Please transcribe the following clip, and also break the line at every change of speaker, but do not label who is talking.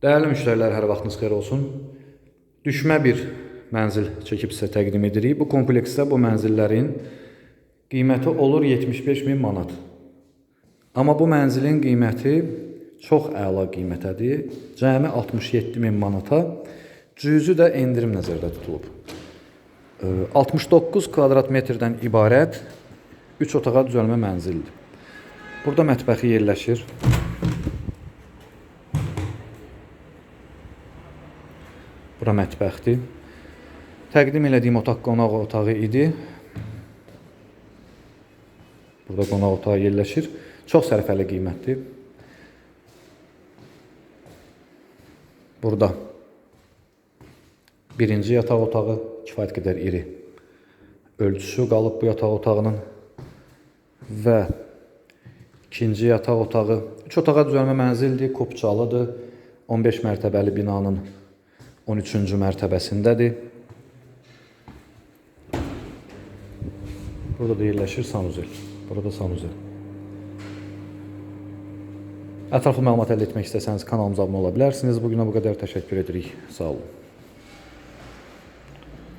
Dəyərli müştərilər, hər vaxtınız xeyir olsun. Düşmə bir mənzil çəkib sizə təqdim edirik. Bu kompleksdə bu mənzillərin qiyməti olur 75 min manat. Amma bu mənzilin qiyməti çox əla qiymətədir. Cəmi 67 min manata. Cüzü də endirim nəzərdə tutulub. Ee, 69 kvadrat metrdən ibarət 3 otağa düzəlmə mənzildir. Burada mətbəxi yerləşir. Bura mətbəxdir. Təqdim elədiyim otaq qonaq otağı idi. Burada qonaq otağı yerləşir. Çox sərfəli qiymətdir. Burada birinci yataq otağı kifayət qədər iri. Ölçüsü qalıb bu yataq otağının və ikinci yataq otağı 3 otağa düzəlmə mənzildir, kopçalıdır. 15 mərtəbəli binanın 13-cü mərtəbəsindədir. Burada da yerləşir sanuzel. Burada sanuzel. Ətraflı məlumat əldə etmək istəsəniz kanalımıza abunə ola bilərsiniz. Bu günə bu qədər təşəkkür edirik. Sağ olun.